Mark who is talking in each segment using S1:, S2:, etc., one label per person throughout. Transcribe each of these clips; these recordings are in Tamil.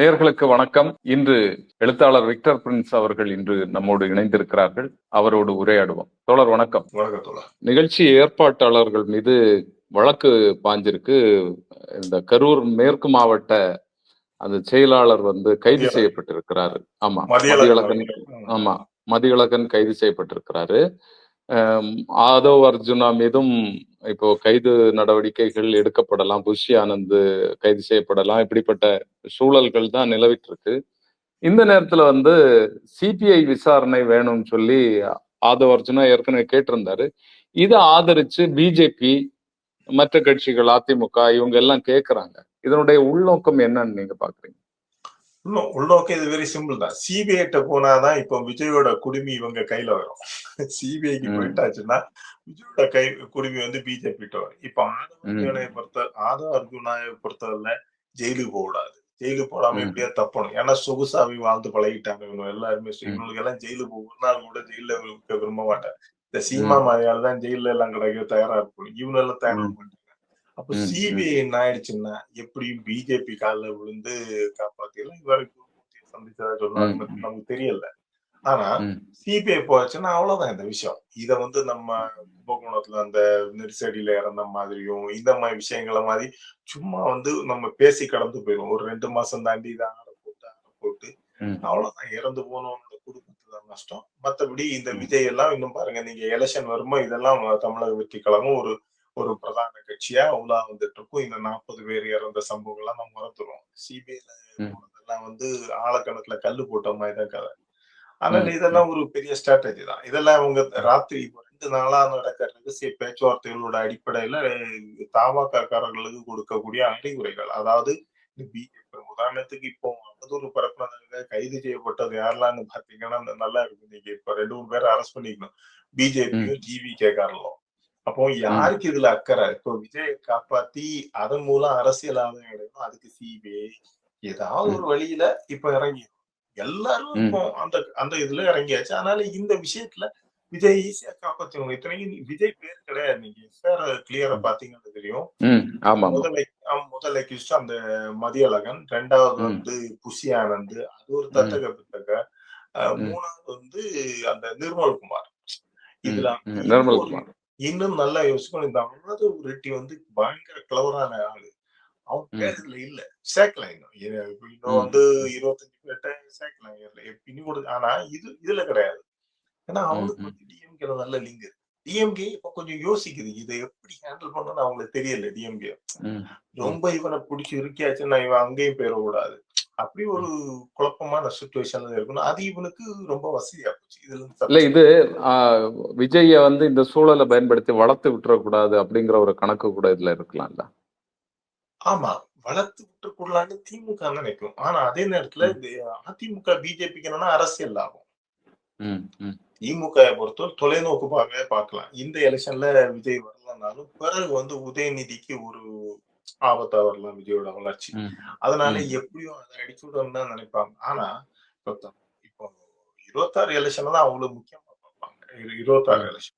S1: நேயர்களுக்கு வணக்கம். இன்று எழுத்தாளர் விக்டர் பிரின்ஸ் அவர்கள் இன்று நம்மோடு இணைந்திருக்கிறார்கள். அவரோடு உரையாடுவோம். தோழர் வணக்கம்.
S2: வணக்கம் தோழா
S1: நிகழ்ச்சி ஏற்பாட்டாளர்கள் மீது வழக்கு பாஞ்சிருக்கு. இந்த கரூர் மேற்கு மாவட்ட அந்த செயலாளர் வந்து கைது. செய்யப்பட்டிருக்கிறாரு. ஆமா
S2: மதியழகன்
S1: ஆமா. மதியழகன் கைது செய்யப்பட்டிருக்கிறாரு. ஆதவ் அர்ஜுனா மீதும் இப்போ கைது நடவடிக்கைகள் எடுக்கப்படலாம் புஷி ஆனந்த் கைது செய்யப்படலாம் இப்படிப்பட்ட சூழல்கள் தான் நிலவிட்டு இருக்கு இந்த நேரத்துல வந்து சிபிஐ விசாரணை வேணும்னு சொல்லி ஆதவ் அர்ஜுனா ஏற்கனவே கேட்டிருந்தாரு. இதை ஆதரிச்சு பிஜேபி மற்ற கட்சிகள் அதிமுக இவங்க எல்லாம் கேக்குறாங்க. இதனுடைய உள்நோக்கம் என்னன்னு நீங்க பாக்குறீங்க?
S2: உள்நோக்கம் இது வெரி சிம்பிள் தான். சிபிஐட்ட போனாதான் இப்போ விஜயோட குடுமி இவங்க கையில வரும். சிபிஐக்கு. போயிட்டாச்சுன்னா விஜயோட கை குடுமி வந்து பிஜேபி கிட்ட வரும். இப்ப ஆதவ பொறுத்த ஆதவ அர்ஜுனாவை பொறுத்தவரை ஜெயிலுக்கு போக கூடாது ஜெயிலுக்கு போடாம. எப்படியா தப்பணும். ஏன்னா சொகுசாவி வாழ்ந்து பழகிட்டாங்க இவங்க எல்லாருமே. இவங்களுக்கு எல்லாம் ஜெயிலுக்கு போக ஒரு நாள் கூட ஜெயில விரும்ப மாட்டாங்க. இந்த சீமா மாதிரியால தான் ஜெயில எல்லாம் கிடைக்க தயாரா இருக்கும் இவங்க எல்லாம் தயாரா. பண்ணிட்டாங்க அப்ப. சிபிஐ என்ன ஆயிடுச்சுன்னா எப்படியும் பிஜேபி காலில் விழுந்து காப்பாத்திடலாம். இவருக்கு சந்திச்சதா சொன்னாங்க. நமக்கு தெரியல. ஆனா. சிபிஐ போச்சுன்னா அவ்வளவுதான் இந்த விஷயம். இத வந்து நம்ம கும்பகோணத்துல அந்த நெரிசடியில இறந்த மாதிரியும் இந்த மாதிரி விஷயங்களை மாதிரி சும்மா வந்து நம்ம பேசி கடந்து போயிடும் ஒரு ரெண்டு மாசம் தாண்டி இதை ஆற போட்டு ஆற போட்டு. அவ்வளவுதான். இறந்து போனவனோட குடும்பத்துக்கு தான் நஷ்டம். மத்தபடி இந்த. விஜய் எல்லாம் இன்னும் பாருங்க நீங்க எலெக்ஷன் வருமோ இதெல்லாம் தமிழக வெற்றி கழகம் ஒரு ஒரு பிரதான கட்சியா உலா வந்துட்டு இருக்கும் இந்த நாற்பது பேர் இறந்த சம்பவங்கள் எல்லாம் நம்ம மறந்துடுவோம். சிபிஐல வந்து ஆழக்கணக்குல கல்லு போட்ட மாதிரி தான் கதை.
S1: ம்.
S2: இதெல்லாம் ஒரு பெரிய ஸ்ட்ராட்டஜி தான். இதெல்லாம் அவங்க ராத்திரி இப்போ ரெண்டு நாளா நடக்கிற ரகசிய பேச்சுவார்த்தைகளோட அடிப்படையில தாவாக்கா காரர்களுக்கு கொடுக்கக்கூடிய அறிவுரைகள். அதாவது உதாரணத்துக்கு இப்போ அவதூறு பரப்புனதாக கைது செய்யப்பட்டது யாரெல்லாம்னு பாத்தீங்கன்னா நல்லா இருக்கு நீங்க இப்ப ரெண்டு மூணு பேரை அரெஸ்ட் பண்ணிக்கணும். பிஜேபியும் ஜிவி கேக்காரலும் அப்போ யாருக்கு இதுல அக்கறை? இப்போ விஜயை காப்பாத்தி அதன் மூலம் அரசியல் ஆதாயம் அடையணும் அதுக்கு சிபிஐ ஏதாவது ஒரு வழியில இப்ப இறங்கி எல்லாரும். இப்போ அந்த அந்த இதுல இறங்கியாச்சு. அதனால இந்த விஷயத்துல விஜய் ஈஸியா காப்பாத்தணும் இத்தனைக்கும் விஜய் பேர் கிடையாது. நீங்க வேற கிளியரா பாத்தீங்கன்னா தெரியும். முதல் முதல் accused அந்த மதியழகன் ரெண்டாவது. வந்து புஷி ஆனந்த் அது ஒரு தத்தக பித்தக. மூணாவது வந்து அந்த நிர்மல்குமார். இதுல
S1: ம்.
S2: இன்னும்
S1: நிர்மல்
S2: ஒரு-
S1: குமார்.
S2: இன்னும் நல்லா யோசிக்கணும். இந்த ஆதவ் ரெட்டி வந்து பயங்கர கிளவரான ஆளு. அவன்
S1: ம்.
S2: பேர் இதுல இல்ல சேர்க்கலாம் இன்னும் இன்னும். வந்து இருபத்தஞ்சு பேர்ட்ட பின்னி கொடு ஆனா இது இதுல கிடையாது. ஏன்னா அவனுக்கு
S1: ம்.
S2: வந்து டிஎம்கேல நல்ல லிங்க் டிஎம்கே இப்ப கொஞ்சம் யோசிக்குது. இதை எப்படி ஹேண்டில் பண்ணணும்னு அவங்களுக்கு தெரியல டிஎம்கே. ரொம்ப இவனை பிடிச்சி இருக்கியாச்சுன்னா இவன் அங்கேயும் போயிடக்கூடாது. அப்படி ஒரு குழப்பமான சுச்சுவேஷன்ல இருக்கணும். அது இவனுக்கு ரொம்ப வசதியா போச்சு. இதுல
S1: இல்ல இது விஜய வந்து இந்த சூழலை பயன்படுத்தி வளர்த்து விட்டுறக்கூடாது அப்படிங்கிற ஒரு கணக்கு கூட இதுல இருக்கலாம்ல.
S2: ஆமா வளர்த்து விட்டுக்கூடலான்னு திமுக நினைக்கும் ஆனா அதே நேரத்துல அதிமுக பிஜேபிக்கு என்னன்னா அரசியல் லாபம். திமுக பொறுத்தவரை தொலைநோக்கு பார்வையா பார்க்கலாம் இந்த எலெக்ஷன்ல விஜய் வரலனாலும் பிறகு வந்து உதயநிதிக்கு ஒரு ஆபத்தா வரலாம் விஜயோட வளர்ச்சி. அதனால. எப்படியும் அதை அடிச்சு விடணும்னு தான் நினைப்பாங்க ஆனா இப்போ இப்போ இருபத்தாறு எலெக்ஷன் தான் அவங்களுக்கு முக்கியமா பார்ப்பாங்க இரு- இருபத்தாறு எலெக்ஷன்.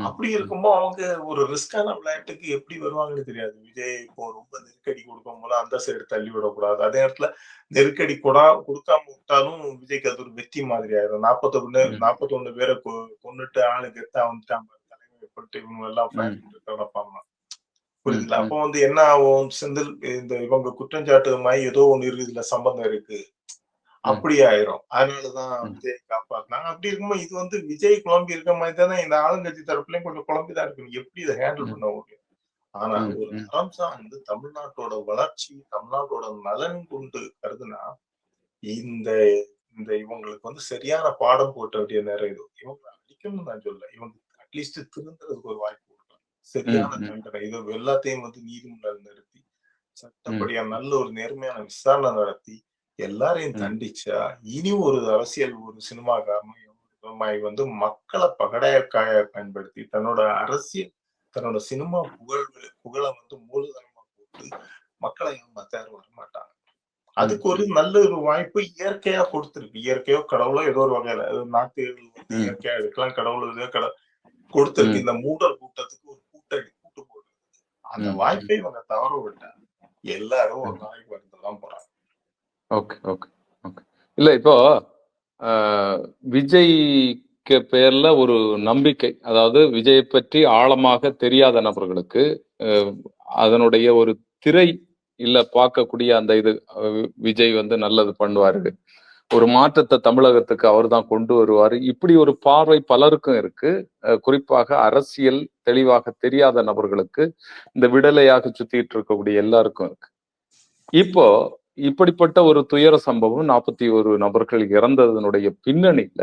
S2: அப்படி இருக்கும்போது அவங்க ஒரு ரிஸ்கான விளையாட்டுக்கு எப்படி வருவாங்கன்னு தெரியாது. விஜய் இப்போ ரொம்ப நெருக்கடி கொடுக்கும் போது அந்த சைடு தள்ளி விடக்கூடாது. அதே நேரத்துல நெருக்கடி கொடா கொடுக்காம விட்டாலும் விஜய்க்கு அது ஒரு வெற்றி மாதிரி ஆயிரும். நாற்பத்தொன்னு. நாற்பத்தொன்னு பேரை கொ- கொன்னுட்டு ஆளு கெத்தா வந்துட்டான் பண்ணிட்டு இவங்க எல்லாம் நடப்பாங்க புரியுதுங்களா?
S1: ம்.
S2: அப்போ வந்து என்ன ஆகும்? செந்தில் இந்த இவங்க குற்றஞ்சாட்டு மாதிரி ஏதோ ஒண்ணு இருக்கு இதுல சம்பந்தம் இருக்கு. அப்படி ஆயிரும் அதனாலதான். விஜய் காப்பாத்தினாங்க அப்படி இருக்கும்போது இது வந்து விஜய் குழம்பி இருக்க மாதிரி தானே இந்த ஆளுங்கட்சி தரப்புலயும் கொஞ்சம் குழம்பிதான் இருக்கு எப்படி இதை ஹேண்டில். பண்ண முடியும் ஆனா. ஒரு. தரம் சார்ந்து தமிழ்நாட்டோட வளர்ச்சி தமிழ்நாட்டோட நலன் கொண்டு கருதுனா இந்த இந்த இவங்களுக்கு வந்து சரியான பாடம் போட்ட வேண்டிய நேரம் இது இவங்க அடிக்கணும்னு நான் சொல்ல இவங்க அட்லீஸ்ட் திருந்துறதுக்கு ஒரு வாய்ப்பு கொடுக்கலாம் சரியான. தண்டனை இது எல்லாத்தையும் வந்து நீதிமன்றம் நிறுத்தி சட்டப்படியா நல்ல ஒரு நேர்மையான விசாரணை நடத்தி எல்லாரையும். தண்டிச்சா இனி ஒரு அரசியல் ஒரு சினிமாக்காரனும் இவமாய் வந்து மக்களை பகடையக்காய பயன்படுத்தி தன்னோட அரசியல் தன்னோட சினிமா புகழ் புகழை வந்து மூலதனமா போட்டு மக்களை ஏமாத்த யாரும் வரமாட்டாங்க அதுக்கு ஒரு நல்ல ஒரு வாய்ப்பு இயற்கையா கொடுத்திருக்கு இயற்கையோ கடவுளோ ஏதோ ஒரு வகையில நாட்டுகள் வந்து. இயற்கையா எடுக்கலாம் கடவுள் இதோ கட கொடுத்திருக்கு. இந்த மூடர் கூட்டத்துக்கு ஒரு கூட்டடி கூட்டு போடுது அந்த. வாய்ப்பை இவங்க தவற விட்டாங்க எல்லாரும் ஒரு நாளைக்கு வரதான் போறாங்க
S1: ஓகே ஓகே ஓகே இல்ல இப்போ விஜய்க்கு பேர்ல ஒரு நம்பிக்கை அதாவது விஜயை பற்றி ஆழமாக தெரியாத நபர்களுக்கு அதனுடைய ஒரு திரை இல்ல பார்க்கக்கூடிய அந்த இது விஜய் வந்து நல்லது பண்ணுவாரு. ஒரு மாற்றத்தை தமிழகத்துக்கு அவர் தான் கொண்டு வருவாரு. இப்படி ஒரு பார்வை பலருக்கும் இருக்கு. குறிப்பாக அரசியல் தெளிவாக தெரியாத நபர்களுக்கு இந்த விடலையாக சுத்திட்டு இருக்கக்கூடிய எல்லாருக்கும் இருக்கு. இப்போ இப்படிப்பட்ட ஒரு துயர சம்பவம் நாற்பத்தி ஒரு நபர்கள் இறந்ததனுடைய பின்னணியில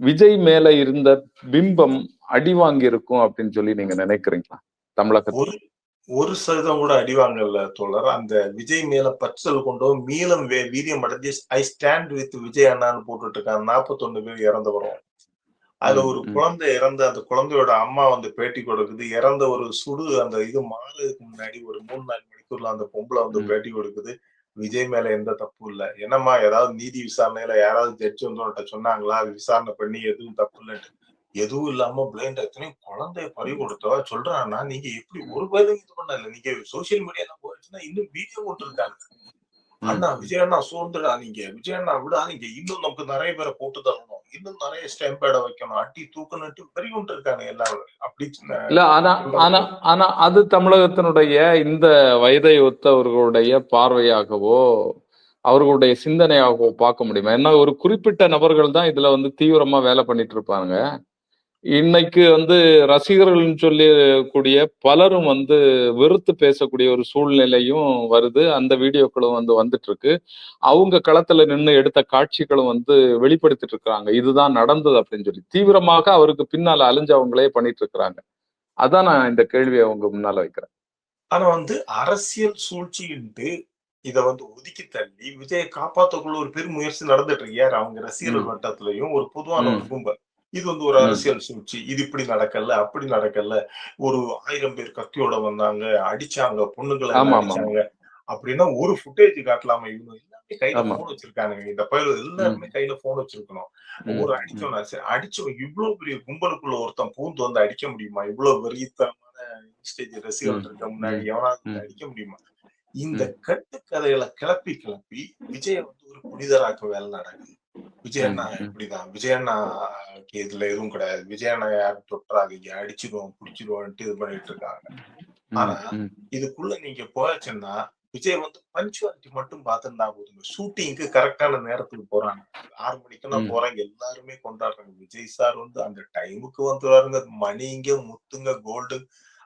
S1: விஜய் மேல இருந்த பிம்பம் அடி வாங்கி இருக்கும் அப்படின்னு சொல்லி நீங்க நினைக்கிறீங்களா? தமிழகத்துல.
S2: ஒரு ஒரு சதவீதம் கூட அடிவாங்கல்ல தோழர். அந்த விஜய் மேல பற்றல் கொண்டோ மீளம் வே வீரியம் அடைஞ்சு ஐ ஸ்டாண்ட் வித் விஜய் அண்ணான்னு போட்டுட்டு இருக்காங்க நாற்பத்தொன்னு பேர் இறந்து வரும் அதுல ஒரு. குழந்தை இறந்த அந்த குழந்தையோட அம்மா வந்து பேட்டி கொடுக்குது. இறந்த ஒரு சுடு அந்த இது மாறதுக்கு முன்னாடி ஒரு மூணு நாலு மணிக்கூர்ல அந்த பொம்பளை வந்து. பேட்டி கொடுக்குது. விஜய் மேல எந்த தப்பும் இல்ல. என்னம்மா ஏதாவது நீதி விசாரணையில யாராவது ஜட்ஜ் வந்து சொன்னாங்களா? விசாரணை பண்ணி எதுவும் தப்பு இல்லைன்ட்டு. எதுவும் இல்லாம பிளைண்ட் எத்தனையும் குழந்தைய பறி கொடுத்தா சொல்றான்னா நீங்க எப்படி ஒரு பேரும் இது பண்ணல. நீங்க சோசியல் மீடியால போயிடுச்சுன்னா இன்னும் வீடியோ போட்டுருக்காங்க. அண்ணா விஜய் அண்ணா சோர்ந்துடா நீங்க விஜய் அண்ணா விடாதீங்க இன்னும் நமக்கு நிறைய பேரை போட்டு தரணும். இன்னும் நிறைய ஸ்டெம்பேட வைக்கணும். அட்டி தூக்கணுட்டு பெரிய கொண்டு இருக்காங்க எல்லாரும். அப்படி
S1: இல்ல ஆனா ஆனா ஆனா அது தமிழகத்தினுடைய இந்த வயதை ஒத்தவர்களுடைய பார்வையாகவோ அவர்களுடைய சிந்தனையாகவோ பார்க்க முடியுமா? ஏன்னா ஒரு குறிப்பிட்ட நபர்கள் தான் இதுல வந்து தீவிரமா வேலை பண்ணிட்டு இருப்பாங்க. இன்னைக்கு வந்து ரசிகர்கள்னு சொல்லக்கூடிய பலரும் வந்து வெறுத்து பேசக்கூடிய ஒரு சூழ்நிலையும் வருது. அந்த வீடியோக்களும் வந்து வந்துட்டு இருக்கு அவங்க களத்துல நின்று எடுத்த காட்சிகளும் வந்து வெளிப்படுத்திட்டு இருக்காங்க. இதுதான் நடந்தது அப்படின்னு சொல்லி. தீவிரமாக அவருக்கு பின்னால அலைஞ்சவங்களே பண்ணிட்டு இருக்கிறாங்க. அதான் நான் இந்த கேள்வியை அவங்க முன்னால வைக்கிறேன்.
S2: ஆனா வந்து அரசியல் சூழ்ச்சின்ட்டு இத வந்து ஒதுக்கி தள்ளி விஜயை காப்பாத்தக்குள்ள ஒரு பெரும் முயற்சி நடந்துட்டு இருக்கு. யார்? அவங்க ரசிகர்கள். வட்டத்திலையும் ஒரு பொதுவான ஒரு. கும்பல். இது வந்து ஒரு. அரசியல் சூழ்ச்சி. இது இப்படி நடக்கல அப்படி நடக்கல. ஒரு ஆயிரம் பேர் கத்தியோட வந்தாங்க அடிச்சாங்க பொண்ணுங்களை அடிச்சாங்க அப்படின்னா ஒரு ஃபுட்டேஜ் காட்டலாமா? இவங்க எல்லாமே கையில. போன் வச்சிருக்காங்க இந்த பயில எல்லாருமே கையில போன் வச்சிருக்கணும். ஒரு
S1: ம்,
S2: அடிச்சவனா சரி அடிச்சவன் இவ்வளவு பெரிய கும்பலுக்குள்ள ஒருத்தன் பூந்து வந்து அடிக்க முடியுமா? இவ்வளவு வெறித்தனமான ஸ்டேஜ் ரசிகர்கள் இருக்க முன்னாடி எவனாவது. அடிக்க முடியுமா? இந்த. கட்டுக்கதைகளை கிளப்பி கிளப்பி விஜய வந்து ஒரு புனிதராக்க வேலை நடக்குது. விஜய் அண்ணா. இப்படிதான். விஜய் இதுல எதுவும் கிடையாது. விஜய் அண்ணா யாரும் தொட்டுறாதீங்க அடிச்சிருவோம் புடிச்சிருவோம்ட்டு இது பண்ணிட்டு இருக்காங்க. ஆனா இதுக்குள்ள நீங்க போயாச்சுன்னா விஜய் வந்து பஞ்சுவாலிட்டி மட்டும் பார்த்துருந்தா போதுங்க. ஷூட்டிங்க்கு கரெக்டான நேரத்துக்கு போறாங்க. ஆறு மணிக்கு நான்
S1: ம்.
S2: போறாங்க. எல்லாருமே கொண்டாடுறாங்க. விஜய் சார் வந்து அந்த டைமுக்கு வந்துருவாருங்க. மணிங்க முத்துங்க கோல்டு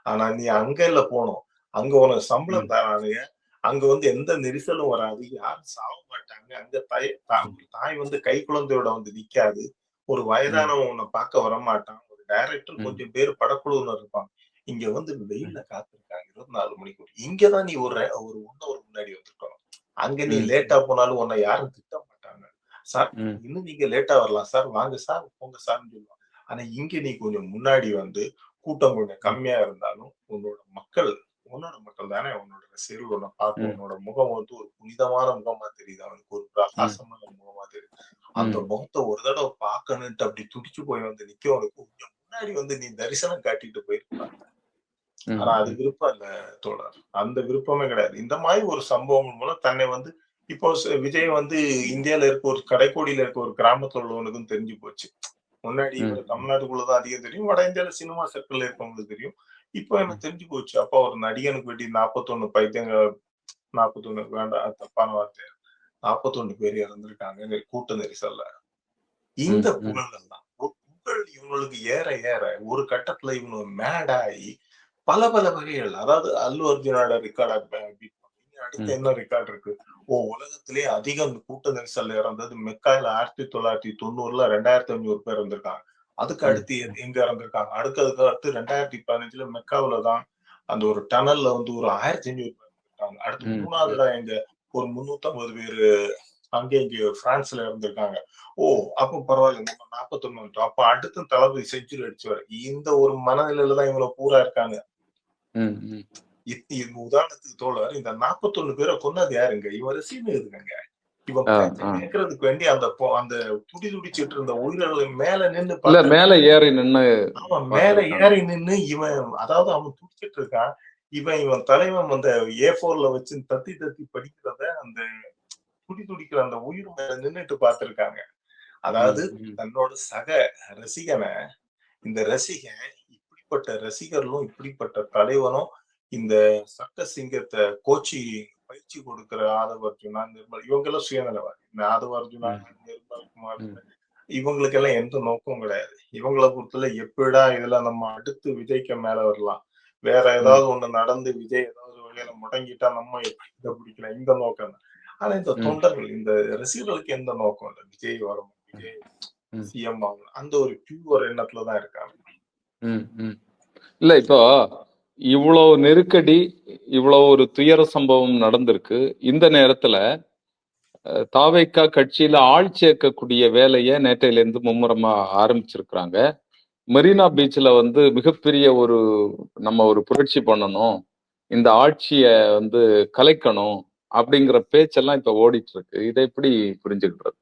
S2: ஆனா நீ அங்க இல்ல போனோம் அங்க உனக்கு சம்பளம். தரானுங்க அங்க வந்து எந்த நெரிசலும் வராது. யாரும் சாக மாட்டாங்க. அங்க தாய் தாய் வந்து கை குழந்தையோட வந்து நிக்காது. ஒரு வயதானவன் உன்னை பார்க்க வர மாட்டான் ஒரு டைரக்டர். கொஞ்சம் பேர் படக்குழுவினர் இருப்பாங்க. இங்க வந்து வெயில்ல காத்திருக்காங்க. இருபத்தி நாலு மணிக்கு. இங்கதான் நீ ஒரு ஒரு ஒன் ஹவர் முன்னாடி வந்திருக்கணும். அங்க நீ. லேட்டா போனாலும் உன்னை யாரும் திட்ட மாட்டாங்க. சார். இன்னும் நீங்க லேட்டா வரலாம். சார் வாங்க சார் போங்க சார்னு சொல்லுவாங்க. ஆனா இங்க நீ கொஞ்சம் முன்னாடி வந்து கூட்டம் கொஞ்சம் கம்மியா இருந்தாலும் உன்னோட மக்கள் உன்னோட மக்கள் தானே உன்னோட ரசிகர்கள். உன்னை பார்க்க. உன்னோட முகம் வந்து ஒரு புனிதமான முகமா தெரியுது. அவனுக்கு ஒரு பிரகாசமான அந்த. முகத்தை ஒரு தடவை பார்க்கணுன்ட்டு அப்படி துடிச்சு போய் வந்து நிக்கவனுக்கு கொஞ்சம் முன்னாடி வந்து நீ தரிசனம் காட்டிட்டு போயிருப்பாங்க. ஆனா அது விருப்பம் இல்ல தோழர். அந்த விருப்பமே கிடையாது. இந்த மாதிரி ஒரு சம்பவம் மூலம் தன்னை வந்து இப்போ விஜய் வந்து இந்தியால இருக்க ஒரு கடைக்கோடியில இருக்க ஒரு கிராமத்துல உள்ளவனுக்கும் தெரிஞ்சு போச்சு. முன்னாடி தமிழ்நாட்டுக்குள்ளதான் அதிகம் தெரியும். வட இந்தியால சினிமா சர்க்கிள்ல இருக்கவங்களுக்கு தெரியும். இப்போ எனக்கு தெரிஞ்சு போச்சு. அப்ப ஒரு நடிகனுக்கு வேண்டி நாற்பத்தொன்னு பைத்தியங்க நாற்பத்தொன்னு வேண்டாம் தப்பான வார்த்தை. நாற்பத்தொன்னு பேர் இறந்திருக்காங்க நெ- கூட்ட நெரிசல்ல இந்த. புகழ்கள் தான் புகழ் இவங்களுக்கு ஏற ஏற ஒரு கட்டத்துல இவங்க மேடாகி பல பல வகைகள் அதாவது அல்லு அர்ஜுனோட ரெக்கார்ட் பீட் பண்ணி அடுத்து. என்ன ரெக்கார்ட் இருக்கு ஓ உலகத்திலே அதிகம் கூட்ட நெரிசல்ல இறந்தது மெக்காயில ஆயிரத்தி தொள்ளாயிரத்தி தொண்ணூறுல ரெண்டாயிரத்தி ஐநூறு பேர் இருந்திருக்காங்க அதுக்கு. அடுத்து எங்க இறந்திருக்காங்க அடுத்ததுக்கு அடுத்து ரெண்டாயிரத்தி பதினஞ்சுல மெக்காவுல தான் அந்த ஒரு டனல்ல வந்து ஒரு ஆயிரத்தி ஐநூறு பேர் இருந்திருக்காங்க அடுத்து
S1: ம்.
S2: மூணாவது இடம் எங்க ஒரு முன்னூத்தி ஐம்பது பேரு அங்கே இங்க பிரான்ஸ்ல இருந்திருக்காங்க. ஓ அப்ப பரவாயில்ல நம்ம நாற்பத்தொன்னு அப்ப அடுத்த தளபதி செஞ்சுரி அடிச்சுவாரு. இந்த ஒரு மனநிலையில தான் இவங்க பூரா இருக்காங்க. இத்- உதாரணத்துக்கு தோழர் இந்த நாற்பத்தொன்னு பேரை கொன்னது யாருங்க? இவன் ரசீன் இருக்குங்க இவன். கேட்கறதுக்கு வேண்டி அந்த அந்த துடி துடிச்சிட்டு இருந்த உயிர்களை மேல நின்னு
S1: மேல ஏறி நின்னு
S2: அவன் மேல. ஏறி நின்னு இவன் அதாவது அவன் துடிச்சிட்டு இருக்கான். இவன் இவன் தலைவன் அந்த ஏ போர்ல வச்சு தத்தி தத்தி படிக்கிறத அந்த துடி துடிக்கிற அந்த உயிர் மேல நின்னுட்டு பார்த்திருக்காங்க. அதாவது தன்னோட சக ரசிகனை இந்த ரசிகன் இப்படிப்பட்ட ரசிகர்களும் இப்படிப்பட்ட தலைவனும் இந்த சட்ட சிங்கத்தை கோச்சி பயிற்சி கொடுக்கிற ஆதவ அர்ஜுனா நிர்மல் இவங்க எல்லாம் சுயநலவாதி. இந்த ஆதவ அர்ஜுனா நிர்மல் குமார்
S1: ம்.
S2: இவங்களுக்கு எல்லாம் எந்த நோக்கமும் கிடையாது. இவங்கள பொறுத்தல எப்படா இதுல நம்ம அடுத்து விஜய்க்கு மேல வரலாம்? வேற ஏதாவது ஒண்ணு நடந்து விஜய் ஏதாவது வகையில முடங்கிட்டா நம்ம எப்படி இதை பிடிக்கலாம்? இந்த நோக்கம் ஆனா இந்த. தொண்டர்கள் இந்த ரசிகர்களுக்கு எந்த நோக்கம் இல்லை? விஜய் வரணும் விஜய். சிஎம் ஆகணும் அந்த ஒரு பியூர் எண்ணத்துலதான் இருக்காங்க.
S1: இல்ல இப்போ இவ்வளவு நெருக்கடி இவ்வளவு ஒரு துயர சம்பவம் நடந்திருக்கு. இந்த நேரத்துல தாவேக்கா கட்சியில ஆள் சேர்க்கக்கூடிய வேலையை நேற்றையில இருந்து மும்முரமா ஆரம்பிச்சிருக்கிறாங்க. மெரினா பீச்ல வந்து மிகப்பெரிய ஒரு நம்ம ஒரு புரட்சி பண்ணணும் இந்த ஆட்சிய வந்து கலைக்கணும் அப்படிங்கிற பேச்செல்லாம் இப்ப ஓடிட்டு இருக்கு இதை எப்படி புரிஞ்சுக்கிட்டது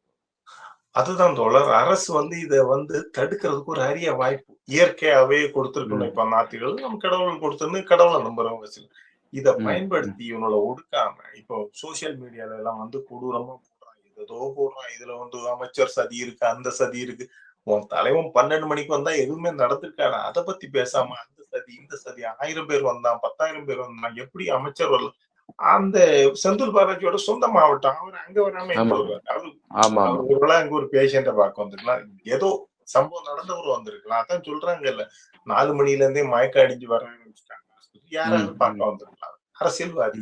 S2: அதுதான் தோழர். அரசு வந்து இத வந்து தடுக்கிறதுக்கு ஒரு அரிய வாய்ப்பு. இயற்கையாவே கொடுத்திருக்கணும். இப்ப நாத்திகள் நம்ம கடவுள் கொடுத்துன்னு கடவுளை நம்புறவங்க சில இத பயன்படுத்தி இவனோட ஒடுக்காம இப்போ சோசியல் மீடியால எல்லாம் வந்து கொடூரமா போடுறான். ஏதோ போடுறான். இதுல வந்து அமைச்சர் சதி இருக்கு அந்த சதி இருக்கு. உன் தலைவன் பன்னெண்டு மணிக்கு வந்தா எதுவுமே நடந்திருக்காரு அதை பத்தி பேசாம அந்த சதி இந்த சதி ஆயிரம் பேர் வந்தான் பத்தாயிரம் பேர் வந்தான் எப்படி அமைச்சர் வரல? அந்த செந்தில் பாலாஜியோட சொந்த மாவட்டம் அவர் அங்க வராம? அவரு அங்க ஒரு பேஷண்ட பார்க்க வந்திருக்கலாம். ஏதோ சம்பவம் நடந்தவர் வந்திருக்கலாம். அதான் சொல்றாங்க இல்ல நாலு மணில இருந்தே மயக்க அடிஞ்சு வர ஆரம்பிச்சிட்டாங்க. யாராவது பார்க்க வந்திருக்கலாம். அரசியல்வாதி.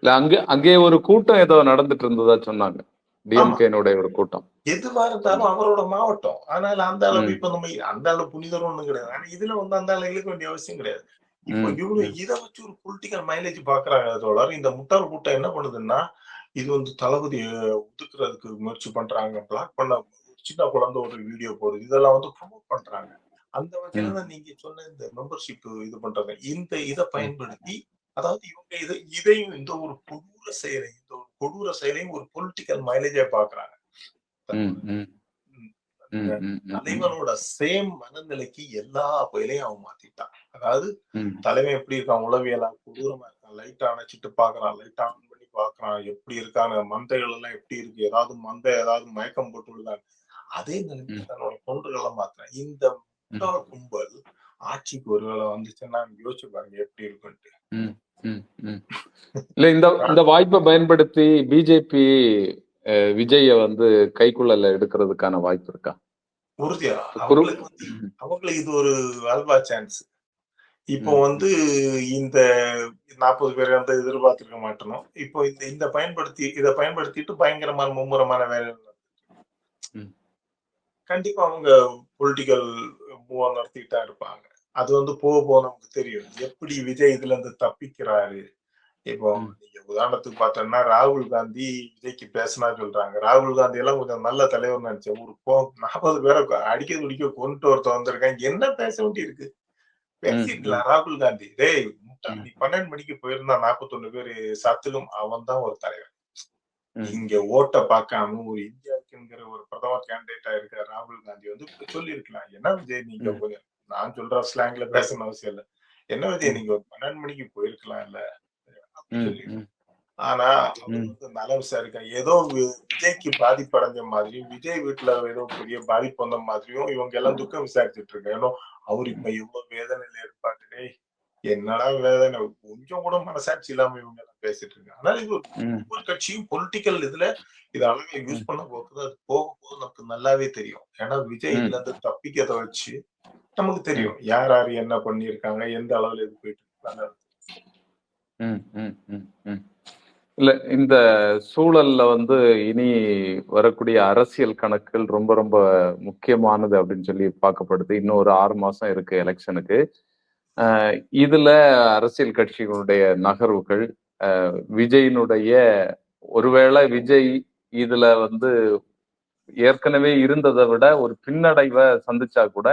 S1: இல்ல அங்க அங்கே ஒரு கூட்டம் ஏதோ நடந்துட்டு இருந்ததா சொன்னாங்க. டிஎம்கேனுடைய ஒரு கூட்டம்.
S2: எதுவா இருந்தாலும் அவரோட மாவட்டம். ஆனால் அந்த அளவு. இப்ப நம்ம அந்த அளவு புனிதரும் ஒண்ணும் கிடையாது. ஆனா இதுல வந்து அந்த அளவு இழுக்க வேண்டிய அவசியம் கிடையாது. இப்போ இவங்க. இத வச்சு ஒரு பொலிட்டிக்கல் மைலேஜ் பாக்குறாங்க தோழர். இந்த முட்டாள் கூட்டம் என்ன பண்ணுதுன்னா இது வந்து தளபதியை ஒதுக்குறதுக்கு முயற்சி பண்றாங்க பிளாக் பண்ண சின்ன குழந்தை ஒரு வீடியோ போடுது. இதெல்லாம் வந்து ப்ரொமோட் பண்றாங்க. அந்த வகையில தான் நீங்க சொன்ன இந்த மெம்பர்ஷிப் இது பண்றாங்க. இந்த இதை பயன்படுத்தி அதாவது இவங்க இதை இதையும் இந்த ஒரு கொடூர செயலை இந்த ஒரு கொடூர செயலையும் ஒரு பொலிட்டிக்கல் மைலேஜா பாக்குறாங்க. தலைவனோட சேம் மனநிலைக்கு எல்லா பயிலையும் அவன் மாத்திட்டான். அதாவது தலைவன் எப்படி இருக்கான் உளவியலா கொடூரமா இருக்கான் லைட் அணைச்சிட்டு பாக்குறான் லைட் ஆன் பண்ணி பாக்குறான் எப்படி இருக்காங்க மந்தைகள் எல்லாம் எப்படி இருக்கு ஏதாவது மந்தை ஏதாவது மயக்கம் போட்டு விழுதாங்க அதே நிலைமை. தன்னோட தொண்டுகளை மாத்துறான். இந்த கும்பல் ஆட்சிக்கு ஒருவேளை வந்துச்சுன்னா யோசிச்சு பாருங்க எப்படி இருக்குன்ட்டு.
S1: இல்ல இந்த இந்த வாய்ப்பை பயன்படுத்தி பிஜேபி விஜய வந்து கைக்குள்ள எடுக்கிறதுக்கான வாய்ப்பு இருக்கா?
S2: உறுதியா? அவங்களுக்கு அவங்களுக்கு இது ஒரு அல்வா சான்ஸ் இப்போ வந்து இந்த நாற்பது பேர் வந்து எதிர்பார்த்திருக்க மாட்டோம். இப்போ இந்த இந்த பயன்படுத்தி இதை பயன்படுத்திட்டு பயங்கரமான மும்முரமான வேலை. கண்டிப்பா அவங்க பொலிட்டிக்கல் மூவா நடத்திட்டு தான் இருப்பாங்க. அது வந்து போக போக நமக்கு தெரியும். எப்படி விஜய் இதுல இருந்து தப்பிக்கிறாரு? இப்போ. நீங்க உதாரணத்துக்கு பார்த்தோம்னா ராகுல் காந்தி விஜய்க்கு பேசினா சொல்றாங்க. ராகுல் காந்தி எல்லாம் கொஞ்சம் நல்ல தலைவர் நினைச்சேன். ஒரு போ நாற்பது பேரை அடிக்க துடிக்க கொண்டு ஒருத்தர் வந்திருக்காங்க என்ன பேச வேண்டி இருக்கு பேசிருக்கலாம் ராகுல் காந்தி? டேய். நீ பன்னெண்டு மணிக்கு போயிருந்தா நாற்பத்தொன்னு பேரு சத்திலும் அவன் தான் ஒரு தலைவர். இங்க ஓட்ட பார்க்காம ஒரு இந்தியாவுக்குங்கிற ஒரு பிரதமர் கேண்டிடேட்டா இருக்க ராகுல் காந்தி வந்து சொல்லியிருக்கலாம். என்ன விஜய் நீங்க. கொஞ்சம் நான் சொல்ற ஸ்லாங்ல பேசணும் அவசியம் இல்ல என்ன விஜய். நீங்க ஒரு பன்னெண்டு மணிக்கு போயிருக்கலாம் இல்ல? ஆனா நலம் விசாரிக்க ஏதோ விஜய்க்கு பாதிப்படைஞ்ச மாதிரியும் விஜய் வீட்டுல ஏதோ பெரிய பாதிப்பு வந்த மாதிரியும் இவங்க எல்லாம் துக்கம் விசாரிச்சுட்டு இருக்காங்க. ஏன்னா அவர் இப்ப எவ்வளவு வேதனையில இருப்பாரு டேய். என்னடா வேதனை? கொஞ்சம் கூட மனசாட்சி இல்லாம இவங்க பேசிட்டு இருக்காங்க. அதனால இது. ஒவ்வொரு கட்சியும் பொலிட்டிக்கல் இதுல இது அழகா யூஸ் பண்ண போகுது. அது போக போக நமக்கு நல்லாவே தெரியும். ஏன்னா விஜய். இதுல இருந்து தப்பிக்கிறத வச்சு நமக்கு தெரியும். யார் யார் என்ன பண்ணியிருக்காங்க? எந்த அளவுல இது போயிட்டு இருக்காங்க.
S1: இல்ல இந்த சூழல்ல வந்து இனி வரக்கூடிய அரசியல் கணக்குகள் ரொம்ப ரொம்ப முக்கியமானது அப்படின்னு சொல்லி பார்க்கப்படுது. இன்னும் ஒரு ஆறு மாசம் இருக்கு எலெக்ஷனுக்கு. இதுல அரசியல் கட்சிகளுடைய நகர்வுகள் விஜயினுடைய ஒருவேளை விஜய் இதுல வந்து ஏற்கனவே இருந்ததை விட ஒரு பின்னடைவை சந்திச்சா கூட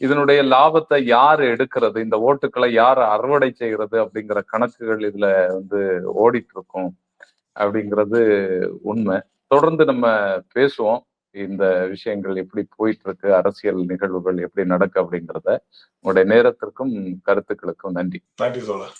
S1: இதனுடைய லாபத்தை யார் எடுக்கிறது இந்த ஓட்டுக்களை யார் அறுவடை செய்கிறது அப்படிங்கிற கணக்குகள் இதுல வந்து ஓடிட்டு இருக்கும் அப்படிங்கிறது உண்மை. தொடர்ந்து நம்ம பேசுவோம். இந்த விஷயங்கள் எப்படி போயிட்டு இருக்கு அரசியல் நிகழ்வுகள் எப்படி நடக்கு அப்படிங்கிறத உங்களுடைய நேரத்திற்கும் கருத்துக்களுக்கும் நன்றி.
S2: நன்றி தோழர்.